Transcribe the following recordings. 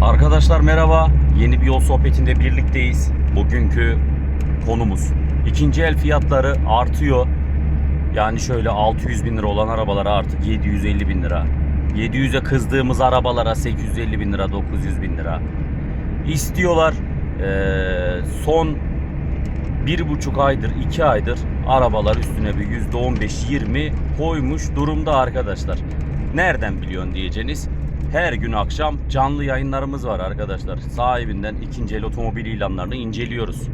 Arkadaşlar merhaba. Yeni bir yol sohbetinde birlikteyiz. Bugünkü konumuz. ikinci el fiyatları artıyor. Yani şöyle 600 bin lira olan arabalara artık 750 bin lira. 700'e kızdığımız arabalara 850 bin lira, 900 bin lira. İstiyorlar. Ee, son bir buçuk aydır, iki aydır arabalar üstüne bir yüzde 15-20 koymuş durumda arkadaşlar. Nereden biliyorsun diyeceğiniz. Her gün akşam canlı yayınlarımız var arkadaşlar. Sahibinden ikinci el otomobil ilanlarını inceliyoruz.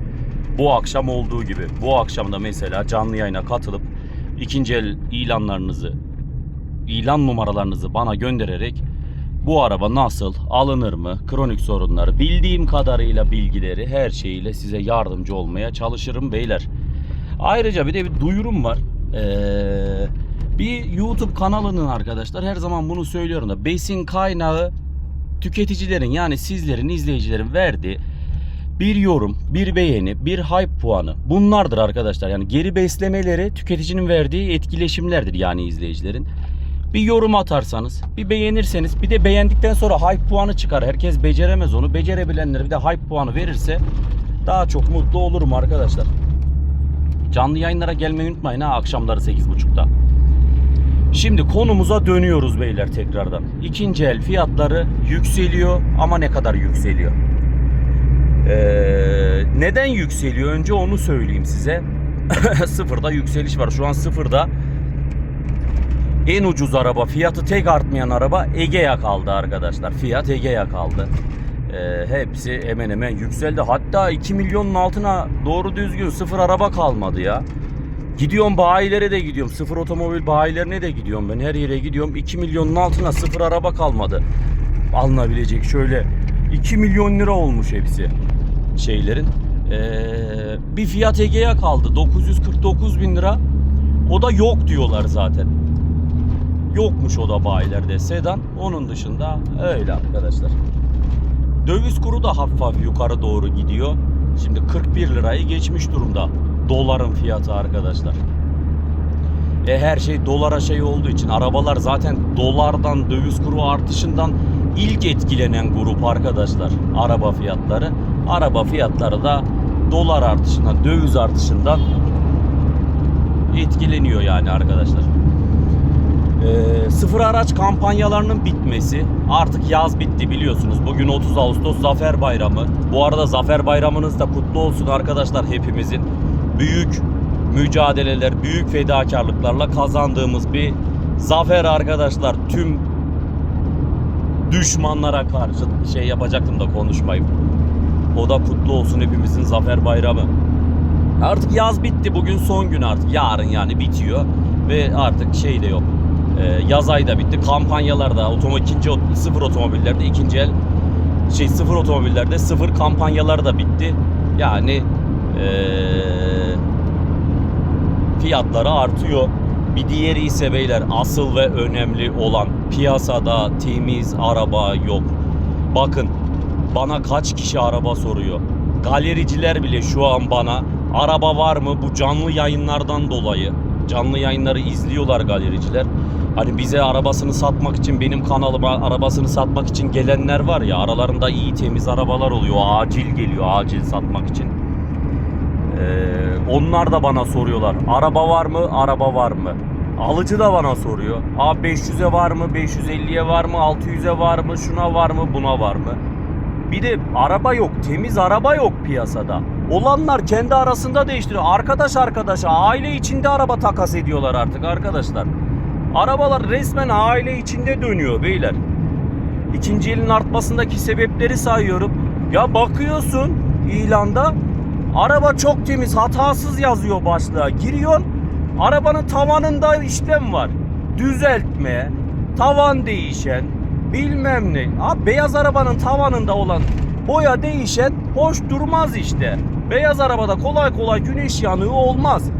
Bu akşam olduğu gibi. Bu akşam da mesela canlı yayına katılıp ikinci el ilanlarınızı, ilan numaralarınızı bana göndererek bu araba nasıl alınır mı? Kronik sorunları, bildiğim kadarıyla bilgileri her şeyiyle size yardımcı olmaya çalışırım beyler. Ayrıca bir de bir duyurum var. Ee, bir YouTube kanalının arkadaşlar her zaman bunu söylüyorum da besin kaynağı tüketicilerin yani sizlerin izleyicilerin verdiği bir yorum, bir beğeni, bir hype puanı bunlardır arkadaşlar. Yani geri beslemeleri tüketicinin verdiği etkileşimlerdir yani izleyicilerin. Bir yorum atarsanız, bir beğenirseniz, bir de beğendikten sonra hype puanı çıkar. Herkes beceremez onu. Becerebilenler bir de hype puanı verirse daha çok mutlu olurum arkadaşlar. Canlı yayınlara gelmeyi unutmayın ha akşamları 8.30'da. Şimdi konumuza dönüyoruz beyler tekrardan. İkinci el fiyatları yükseliyor ama ne kadar yükseliyor? Ee, neden yükseliyor? Önce onu söyleyeyim size. sıfırda yükseliş var. Şu an sıfırda en ucuz araba, fiyatı tek artmayan araba Egea kaldı arkadaşlar. Fiyat Egea kaldı. Ee, hepsi hemen hemen yükseldi. Hatta 2 milyonun altına doğru düzgün sıfır araba kalmadı ya. Gidiyorum bayilere de gidiyorum. Sıfır otomobil bayilerine de gidiyorum ben. Her yere gidiyorum. 2 milyonun altına sıfır araba kalmadı. Alınabilecek şöyle 2 milyon lira olmuş hepsi şeylerin. Ee, bir Fiat Egea kaldı. 949 bin lira. O da yok diyorlar zaten. Yokmuş o da bayilerde sedan. Onun dışında öyle arkadaşlar. Döviz kuru da hafif hafif yukarı doğru gidiyor. Şimdi 41 lirayı geçmiş durumda. Doların fiyatı arkadaşlar. E her şey dolara şey olduğu için arabalar zaten dolardan döviz kuru artışından ilk etkilenen grup arkadaşlar araba fiyatları. Araba fiyatları da dolar artışından, döviz artışından etkileniyor yani arkadaşlar. Ee, sıfır araç kampanyalarının bitmesi artık yaz bitti biliyorsunuz. Bugün 30 Ağustos Zafer Bayramı. Bu arada Zafer Bayramınız da kutlu olsun arkadaşlar hepimizin. Büyük mücadeleler, büyük fedakarlıklarla kazandığımız bir zafer arkadaşlar. Tüm düşmanlara karşı şey yapacaktım da konuşmayayım. O da kutlu olsun hepimizin Zafer Bayramı. Artık yaz bitti. Bugün son gün artık. Yarın yani bitiyor. Ve artık şey de yok. Ee, yaz ayı da bitti. Kampanyalarda otomo ikinci sıfır otomobillerde ikinci el şey sıfır otomobillerde sıfır kampanyalar da bitti. Yani fiyatları artıyor. Bir diğeri ise beyler asıl ve önemli olan piyasada temiz araba yok. Bakın bana kaç kişi araba soruyor. Galericiler bile şu an bana araba var mı bu canlı yayınlardan dolayı. Canlı yayınları izliyorlar galericiler. Hani bize arabasını satmak için benim kanalıma arabasını satmak için gelenler var ya aralarında iyi temiz arabalar oluyor. Acil geliyor acil satmak için. Ee, onlar da bana soruyorlar. Araba var mı? Araba var mı? Alıcı da bana soruyor. Abi 500'e var mı? 550'ye var mı? 600'e var mı? Şuna var mı? Buna var mı? Bir de araba yok. Temiz araba yok piyasada. Olanlar kendi arasında değiştiriyor. Arkadaş arkadaşa aile içinde araba takas ediyorlar artık arkadaşlar. Arabalar resmen aile içinde dönüyor beyler. İkinci elin artmasındaki sebepleri sayıyorum. Ya bakıyorsun ilanda araba çok temiz hatasız yazıyor başlığa. Giriyorsun arabanın tavanında işlem var. Düzeltme, tavan değişen, bilmem ne. Abi beyaz arabanın tavanında olan boya değişen hoş durmaz işte. Beyaz arabada kolay kolay güneş yanığı olmaz.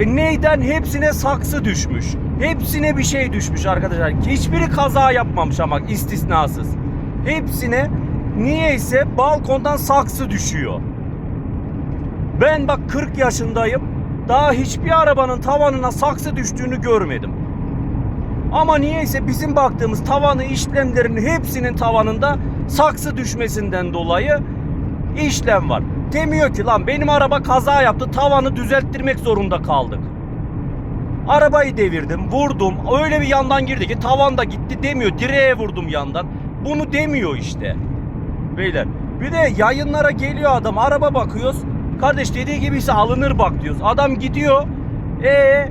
E neyden hepsine saksı düşmüş. Hepsine bir şey düşmüş arkadaşlar. Hiçbiri kaza yapmamış ama istisnasız. Hepsine niyeyse balkondan saksı düşüyor. Ben bak 40 yaşındayım. Daha hiçbir arabanın tavanına saksı düştüğünü görmedim. Ama niyeyse bizim baktığımız tavanı işlemlerinin hepsinin tavanında saksı düşmesinden dolayı işlem var. Demiyor ki lan benim araba kaza yaptı tavanı düzelttirmek zorunda kaldık. Arabayı devirdim, vurdum. Öyle bir yandan girdi ki tavan da gitti demiyor. Direğe vurdum yandan. Bunu demiyor işte. Beyler. Bir de yayınlara geliyor adam. Araba bakıyoruz. Kardeş dediği gibi ise alınır bak diyoruz. Adam gidiyor. E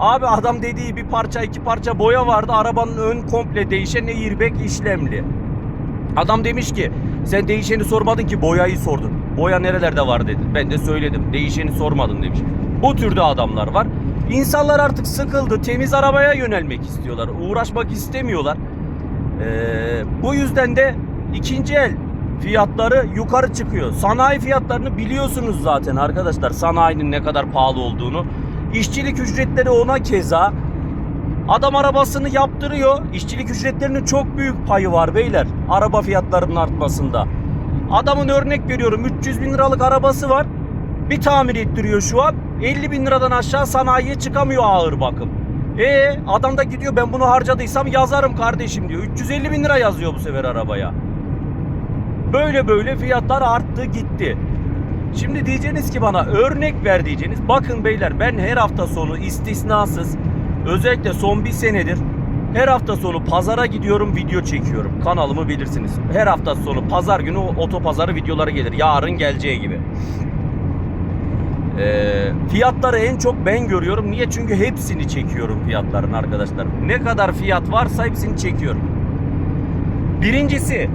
abi adam dediği bir parça iki parça boya vardı. Arabanın ön komple değişen airbag işlemli. Adam demiş ki sen değişeni sormadın ki boyayı sordun. Boya nerelerde var dedi. Ben de söyledim. Değişeni sormadın demiş. Bu türde adamlar var. İnsanlar artık sıkıldı. Temiz arabaya yönelmek istiyorlar. Uğraşmak istemiyorlar. Ee, bu yüzden de ikinci el fiyatları yukarı çıkıyor. Sanayi fiyatlarını biliyorsunuz zaten arkadaşlar. Sanayinin ne kadar pahalı olduğunu. İşçilik ücretleri ona keza. Adam arabasını yaptırıyor. İşçilik ücretlerinin çok büyük payı var beyler. Araba fiyatlarının artmasında. Adamın örnek veriyorum 300 bin liralık arabası var. Bir tamir ettiriyor şu an. 50 bin liradan aşağı sanayiye çıkamıyor ağır bakım. E adam da gidiyor ben bunu harcadıysam yazarım kardeşim diyor. 350 bin lira yazıyor bu sefer arabaya. Böyle böyle fiyatlar arttı gitti. Şimdi diyeceğiniz ki bana örnek ver diyeceğiniz. Bakın beyler ben her hafta sonu istisnasız özellikle son bir senedir her hafta sonu pazara gidiyorum video çekiyorum. Kanalımı bilirsiniz. Her hafta sonu pazar günü otopazarı videoları gelir. Yarın geleceği gibi. Ee, fiyatları en çok ben görüyorum. Niye? Çünkü hepsini çekiyorum fiyatların arkadaşlar. Ne kadar fiyat varsa hepsini çekiyorum. Birincisi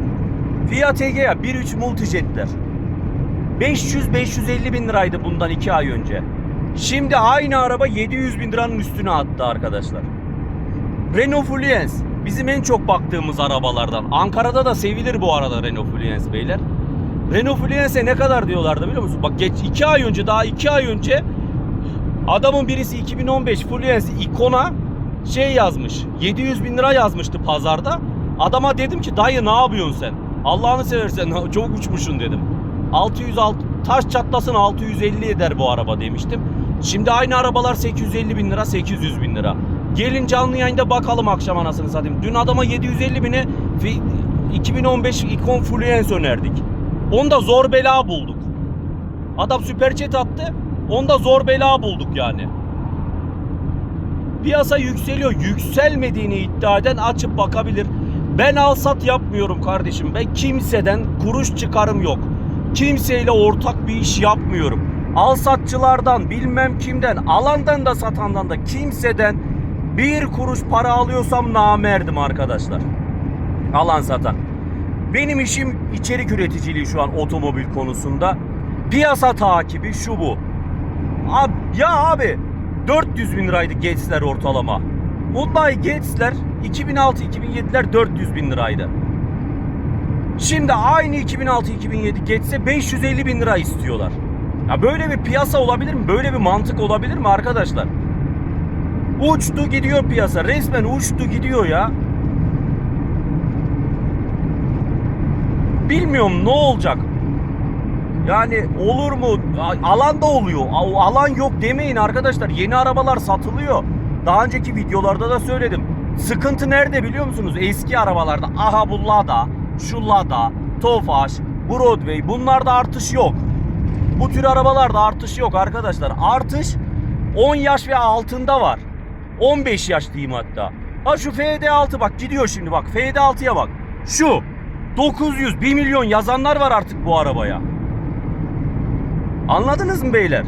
Fiat Egea 1.3 Multijetler. 500-550 bin liraydı bundan 2 ay önce. Şimdi aynı araba 700 bin liranın üstüne attı arkadaşlar. Renault Fluence bizim en çok baktığımız arabalardan. Ankara'da da sevilir bu arada Renault Fluence beyler. Renault Fluence'e ne kadar diyorlardı biliyor musun? Bak geç 2 ay önce daha 2 ay önce adamın birisi 2015 Fluence Icon'a şey yazmış. 700 bin lira yazmıştı pazarda. Adama dedim ki dayı ne yapıyorsun sen? Allah'ını seversen çok uçmuşsun dedim. 606 taş çatlasın 650 eder bu araba demiştim. Şimdi aynı arabalar 850 bin lira 800 bin lira. Gelin canlı yayında bakalım akşam anasını satayım. Dün adama 750 bine fi- 2015 Icon Fluence önerdik. Onu da zor bela bulduk. Adam süper chat attı. Onda zor bela bulduk yani. Piyasa yükseliyor. Yükselmediğini iddia eden açıp bakabilir. Ben al sat yapmıyorum kardeşim. Ben kimseden kuruş çıkarım yok. Kimseyle ortak bir iş yapmıyorum. Al satçılardan bilmem kimden alandan da satandan da kimseden bir kuruş para alıyorsam namerdim arkadaşlar. Alan satan. Benim işim içerik üreticiliği şu an otomobil konusunda. Piyasa takibi şu bu. Abi, ya abi 400 bin liraydı Gates'ler ortalama. Hyundai Gates'ler 2006-2007'ler 400 bin liraydı. Şimdi aynı 2006-2007 Gates'e 550 bin lira istiyorlar. Ya böyle bir piyasa olabilir mi? Böyle bir mantık olabilir mi arkadaşlar? Uçtu gidiyor piyasa. Resmen uçtu gidiyor ya. Bilmiyorum ne olacak. Yani olur mu? Alan da oluyor. Alan yok demeyin arkadaşlar. Yeni arabalar satılıyor. Daha önceki videolarda da söyledim. Sıkıntı nerede biliyor musunuz? Eski arabalarda. Aha bu Lada, şu Lada, Tofaş, Broadway bunlarda artış yok. Bu tür arabalarda artış yok arkadaşlar. Artış 10 yaş ve altında var. 15 yaş diyeyim hatta. Ha şu FD6 bak gidiyor şimdi bak. FD6'ya bak. Şu 900 1 milyon yazanlar var artık bu arabaya. Anladınız mı beyler?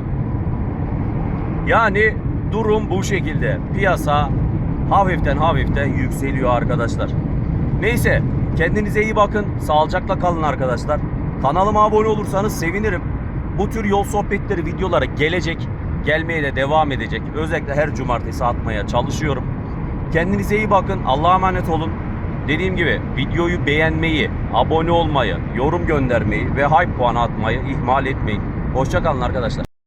Yani durum bu şekilde. Piyasa hafiften hafiften yükseliyor arkadaşlar. Neyse kendinize iyi bakın. Sağlıcakla kalın arkadaşlar. Kanalıma abone olursanız sevinirim. Bu tür yol sohbetleri videoları gelecek. Gelmeye de devam edecek. Özellikle her cumartesi atmaya çalışıyorum. Kendinize iyi bakın. Allah'a emanet olun. Dediğim gibi videoyu beğenmeyi, abone olmayı, yorum göndermeyi ve hype puanı atmayı ihmal etmeyin. Hoşçakalın arkadaşlar.